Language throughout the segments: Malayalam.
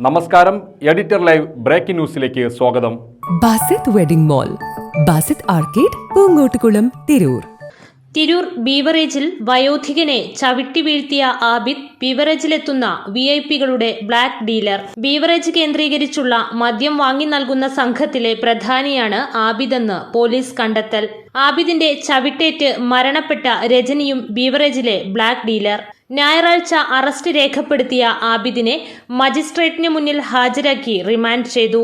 നമസ്കാരം എഡിറ്റർ ലൈവ് ബ്രേക്കിംഗ് ന്യൂസിലേക്ക് സ്വാഗതം. Basith wedding mall Basith arcade Poongottukulam Tirur. Tirur ബീവറേജിൽ വയോധികനെ ചവിട്ടി വീഴ്ത്തിയ ആബിദ് ബീവറേജിലെത്തുന്ന വി ഐ പികളുടെ ബ്ലാക്ക് ഡീലർ. ബീവറേജ് കേന്ദ്രീകരിച്ചുള്ള മദ്യം വാങ്ങി നൽകുന്ന സംഘത്തിലെ പ്രധാനിയാണ് ആബിദെന്ന് പോലീസ് കണ്ടെത്തൽ. ആബിദിന്റെ ചവിട്ടേറ്റ് മരണപ്പെട്ട രജനിയും ബീവറേജിലെ ബ്ലാക്ക് ഡീലർ. ഞായറാഴ്ച അറസ്റ്റ് രേഖപ്പെടുത്തിയ ആബിദിനെ മജിസ്ട്രേറ്റിന് മുന്നിൽ ഹാജരാക്കി റിമാൻഡ് ചെയ്തു.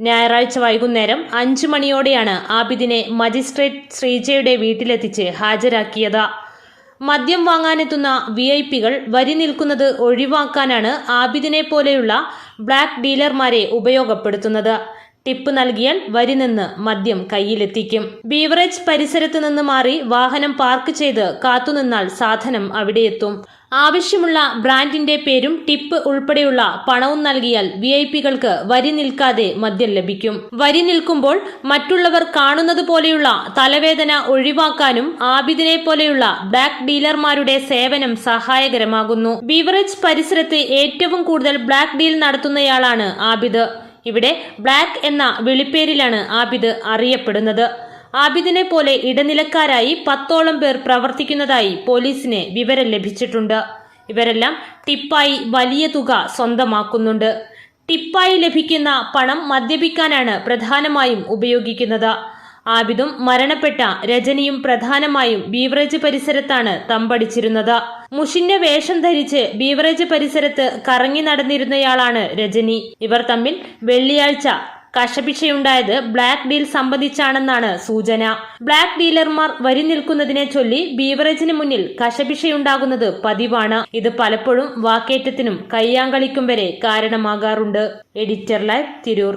ഞായറാഴ്ച വൈകുന്നേരം അഞ്ചു മണിയോടെയാണ് ആബിദിനെ മജിസ്ട്രേറ്റ് ശ്രീജയുടെ വീട്ടിലെത്തിച്ച് ഹാജരാക്കിയത്. മദ്യം വാങ്ങാനെത്തുന്ന വി ഐ പികൾ വരി നിൽക്കുന്നത് ഒഴിവാക്കാനാണ് ആബിദിനെ പോലെയുള്ള ബ്ലാക്ക് ഡീലർമാരെ ഉപയോഗപ്പെടുത്തുന്നത്. ടിപ്പ് നൽകിയാൽ വരി നിന്ന് മദ്യം കയ്യിലെത്തിക്കും. ബീവറേജ് പരിസരത്ത് നിന്ന് മാറി വാഹനം പാർക്ക് ചെയ്ത് കാത്തുനിന്നാൽ സാധനം അവിടെയെത്തും. ആവശ്യമുള്ള ബ്രാൻഡിന്റെ പേരും ടിപ്പ് ഉൾപ്പെടെയുള്ള പണവും നൽകിയാൽ വി ഐ പികൾക്ക് വരി നിൽക്കാതെ മദ്യം ലഭിക്കും. വരി നിൽക്കുമ്പോൾ മറ്റുള്ളവർ കാണുന്നത് പോലെയുള്ള തലവേദന ഒഴിവാക്കാനും ആബിദിനെ പോലെയുള്ള ബ്ലാക്ക് ഡീലർമാരുടെ സേവനം സഹായകരമാകുന്നു. ബീവറേജ് പരിസരത്ത് ഏറ്റവും കൂടുതൽ ബ്ലാക്ക് ഡീൽ നടത്തുന്നയാളാണ് ആബിദ്. ഇവിടെ ബ്ലാക്ക് എന്ന വിളിപ്പേരിലാണ് ആബിദ് അറിയപ്പെടുന്നത്. ആബിദിനെ പോലെ ഇടനിലക്കാരായി പത്തോളം പേർ പ്രവർത്തിക്കുന്നതായി പോലീസിന് വിവരം ലഭിച്ചിട്ടുണ്ട്. ഇവരെല്ലാം ടിപ്പായി വലിയ തുക സ്വന്തമാക്കുന്നുണ്ട്. ടിപ്പായി ലഭിക്കുന്ന പണം മദ്യപിക്കാനാണ് പ്രധാനമായും ഉപയോഗിക്കുന്നത്. ആബിദും മരണപ്പെട്ട രജനിയും പ്രധാനമായും ബീവറേജ് പരിസരത്താണ് തമ്പടിച്ചിരുന്നത്. മുഷിന്റെ വേഷം ധരിച്ച് ബീവറേജ് പരിസരത്ത് കറങ്ങി നടന്നിരുന്നയാളാണ് രജനി. ഇവർ തമ്മിൽ വെള്ളിയാഴ്ച കശപിശയുണ്ടായത് ബ്ലാക്ക് ഡീൽ സംബന്ധിച്ചാണെന്നാണ് സൂചന. ബ്ലാക്ക് ഡീലർമാർ വരി നിൽക്കുന്നതിനെ ചൊല്ലി ബീവറേജിന് മുന്നിൽ കശപിശയുണ്ടാകുന്നത് പതിവാണ്. ഇത് പലപ്പോഴും വാക്കേറ്റത്തിനും കയ്യാങ്കളിക്കും വരെ കാരണമാകാറുണ്ട്. Editor live Tirur.